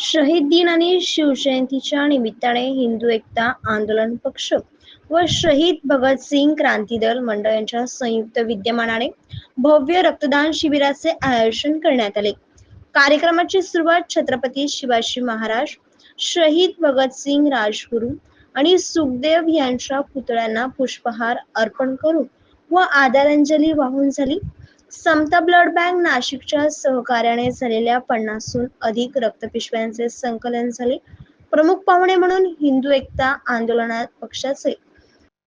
शहीद दिन आणि शिवजयंतीच्या निमित्ताने हिंदू एकता आंदोलन पक्ष व शहीद भगतसिंग क्रांती दल मंडळ यांच्या संयुक्त विद्यमानाने भव्य रक्तदान शिबिराचे आयोजन करण्यात आले. कार्यक्रमाची सुरुवात छत्रपती शिवाजी महाराज शहीद भगतसिंग राजगुरू आणि सुखदेव यांच्या पुतळ्यांना पुष्पहार अर्पण करून व आदरांजली वाहून झाली. समता ब्लड बँक नाशिकच्या सहकार्याने झालेल्या पन्नासहून अधिक रक्तपिशव्यांचे संकलन झाले. प्रमुख पाहुणे म्हणून हिंदू एकता आंदोलनात पक्षाचे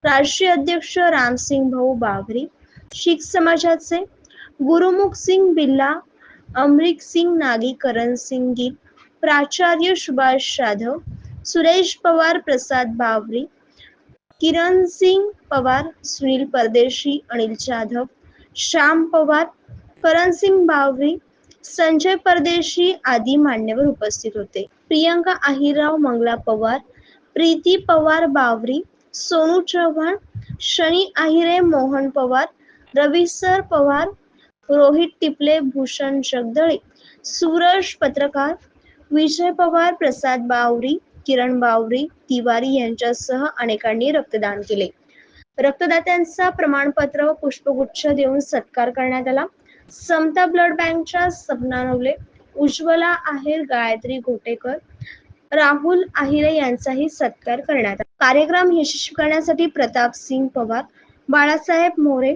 राष्ट्रीय अध्यक्ष रामसिंग भाऊ बाभरी शीख समाजाचे गुरुमुख सिंग बिल्ला अमरिक सिंग नागी करण सिंग गिल प्राचार्य सुभाष जाधव सुरेश पवार प्रसाद बावरी किरण सिंग पवार सुनील परदेशी अनिल जाधव श्याम पवार करणसिंग बावरी संजय परदेशी आदी मान्यवर उपस्थित होते. प्रियंका आहिरराव मंगला पवार प्रीती पवार बावरी सोनू चव्हाण शनी आहिरे मोहन पवार रविसर पवार रोहित टिपले भूषण जगदळे सूरज पत्रकार विजय पवार प्रसाद बावरी किरण बावरी तिवारी यांच्यासह अनेकांनी रक्तदान केले. रक्तदात्यांचा प्रमाणपत्र व पुष्पगुच्छ देऊन सत्कार करण्यात आला. समता ब्लड बँकच्या सपना नवले उज्ज्वला आहेर गायत्री घोटेकर राहुल आहिरे यांचाही सत्कार करण्यात आला. कार्यक्रम यशस्वी करण्यासाठी प्रताप सिंग पवार बाळासाहेब मोरे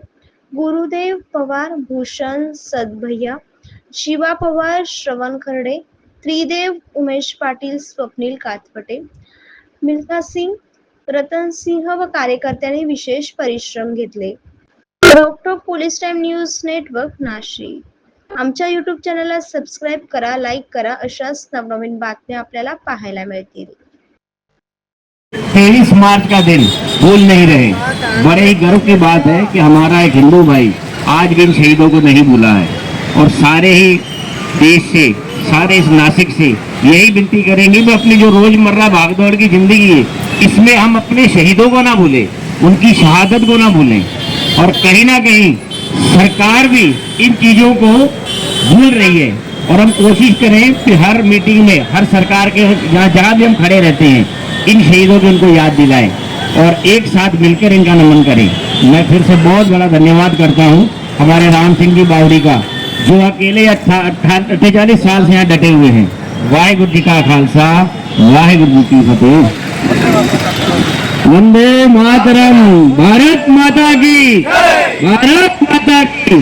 गुरुदेव पवार भूषण सदभैया शिवा पवार श्रवण खर्डे त्रिदेव उमेश पाटील स्वप्नील कातपटे मिल्खा सिंग रतन सिंह व कार्यकर्त्यांनी विशेष परिश्रम घेतले. रोकटोक police time news network Nashik. आमच्या युट्यूब चॅनलला सबस्क्राईब करा लाईक करा अशाच नवनवीन बातम्या आपल्याला पाहायला मिळतील. तेईस मार्च का दिन? भूल नहीं रहे. बड़े ही गर्व की बात है कि हमारा एक हिंदू भाई आज भी इन शहीदों को नहीं भूला है। और सारे ही देश से सारे इस नासिक से यही विनती करेंगे कि अपनी जो रोज़मर्रा भागदौड़ की ज़िंदगी है, इसमें हम अपने शहीदों को ना भूलें, उनकी शहादत को ना भूलें। और कहीं ना कहीं सरकार भी इन चीज़ों को भूल रही है। और हम कोशिश करें कि हर मीटिंग में, हर सरकार के जहाँ जहाँ भी हम खड़े रहते हैं, इन शहीदों को उनको याद दिलाएँ और एक साथ मिलकर इनका नमन करें। मैं फिर से बहुत बड़ा धन्यवाद करता हूँ हमारे राम सिंह जी बावरी का। जो अकेले अठेचालीस साल से यहाँ डटे हुए हैं। वाहेगुरु जी का खालसा वाहेगुरु जी की फतेह। वंदे मातरम भारत माता की भारत माता की।